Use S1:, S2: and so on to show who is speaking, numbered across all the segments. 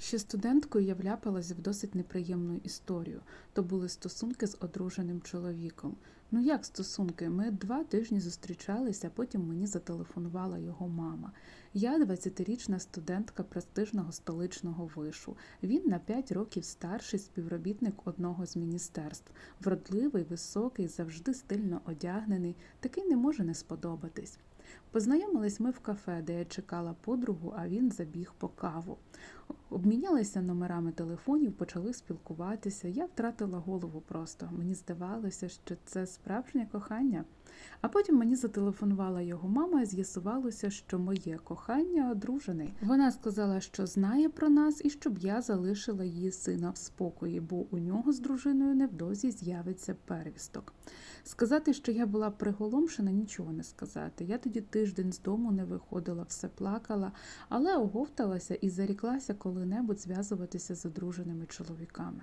S1: Ще студенткою я вляпалася в досить неприємну історію. То були стосунки з одруженим чоловіком. Ну як стосунки? Ми два тижні зустрічалися, потім мені зателефонувала його мама. Я 20-річна студентка престижного столичного вишу. Він на 5 років старший співробітник одного з міністерств. Вродливий, високий, завжди стильно одягнений. Такий не може не сподобатись. Познайомились ми в кафе, де я чекала подругу, а він забіг по каву. Обмінялися номерами телефонів, почали спілкуватися. Я втратила голову просто. Мені здавалося, що це справжнє кохання. А потім мені зателефонувала його мама і з'ясувалося, що моє кохання одружений. Вона сказала, що знає про нас і щоб я залишила її сина в спокої, бо у нього з дружиною невдовзі з'явиться первісток. Сказати, що я була приголомшена, нічого не сказати. Я тоді тиждень з дому не виходила, все плакала, але оговталася і заріклася коли-небудь зв'язуватися з одруженими чоловіками.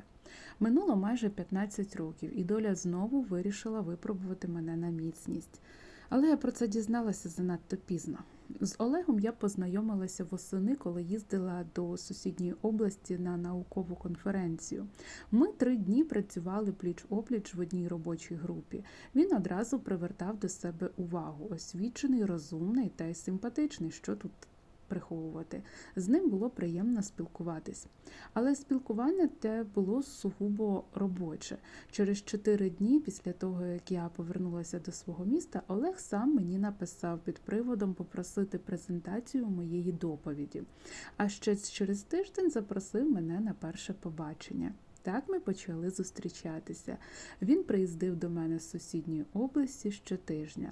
S1: Минуло майже 15 років, і доля знову вирішила випробувати мене на міцність. Але я про це дізналася занадто пізно. З Олегом я познайомилася восени, коли їздила до сусідньої області на наукову конференцію. Ми три дні працювали пліч-опліч в одній робочій групі. Він одразу привертав до себе увагу, освічений, розумний та й симпатичний. Що тут приховувати? З ним було приємно спілкуватись. Але спілкування те було сугубо робоче. Через чотири дні після того, як я повернулася до свого міста, Олег сам мені написав під приводом попросити презентацію моєї доповіді. А ще через тиждень запросив мене на перше побачення. Так ми почали зустрічатися. Він приїздив до мене з сусідньої області щотижня.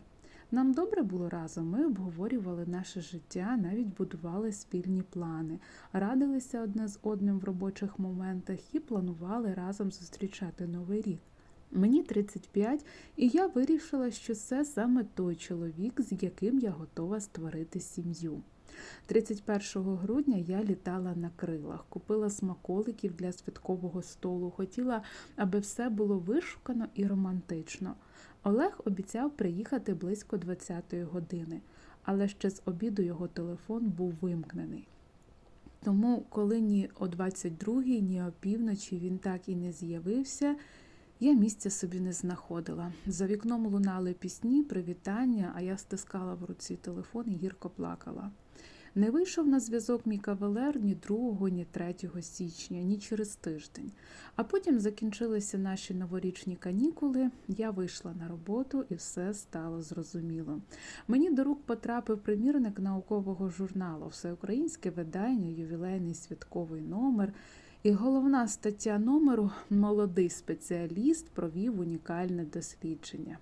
S1: Нам добре було разом. Ми обговорювали наше життя, навіть будували спільні плани, радилися одне з одним в робочих моментах і планували разом зустрічати новий рік. Мені 35, і я вирішила, що це саме той чоловік, з яким я готова створити сім'ю. 31 грудня я літала на крилах, купила смаколиків для святкового столу, хотіла, аби все було вишукано і романтично. Олег обіцяв приїхати близько 20-ї години, але ще з обіду його телефон був вимкнений. Тому, коли ні о 22-й, ні опівночі він так і не з'явився, я місця собі не знаходила. За вікном лунали пісні, привітання, а я стискала в руці телефон і гірко плакала. Не вийшов на зв'язок мій кавалер ні 2, ні 3 січня, ні через тиждень. А потім закінчилися наші новорічні канікули. Я вийшла на роботу і все стало зрозуміло. Мені до рук потрапив примірник наукового журналу, всеукраїнське видання, ювілейний святковий номер. І головна стаття номеру Молодий спеціаліст провів унікальне дослідження.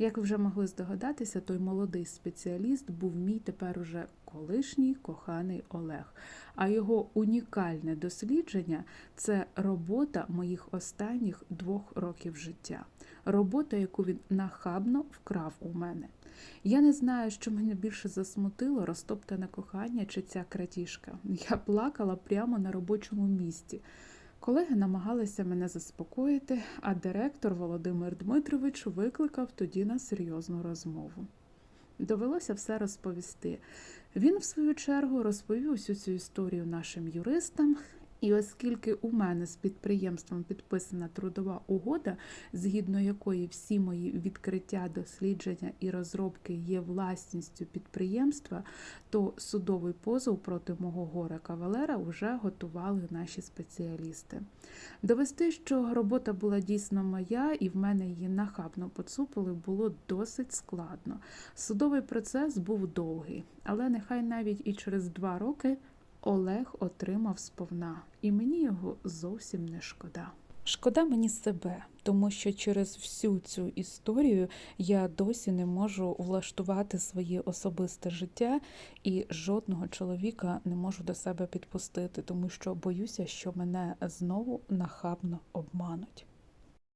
S1: Як ви вже могли здогадатися, той молодий спеціаліст був мій тепер уже колишній коханий Олег. А його унікальне дослідження це робота моїх останніх двох років життя. Робота, яку він нахабно вкрав у мене. Я не знаю, що мене більше засмутило, розтоптане кохання чи ця крадіжка. Я плакала прямо на робочому місці. Колеги намагалися мене заспокоїти, а директор Володимир Дмитрович викликав тоді на серйозну розмову. Довелося все розповісти. Він, в свою чергу, розповів усю цю історію нашим юристам. І оскільки у мене з підприємством підписана трудова угода, згідно якої всі мої відкриття, дослідження і розробки є власністю підприємства, то судовий позов проти мого горе кавалера вже готували наші спеціалісти. Довести, що робота була дійсно моя, і в мене її нахабно поцупили, було досить складно. Судовий процес був довгий, але нехай навіть і через два роки. Олег отримав сповна, і мені його зовсім не шкода. Шкода мені себе, тому що через всю цю історію я досі не можу влаштувати своє особисте життя і жодного чоловіка не можу до себе підпустити, тому що боюся, що мене знову нахабно обмануть.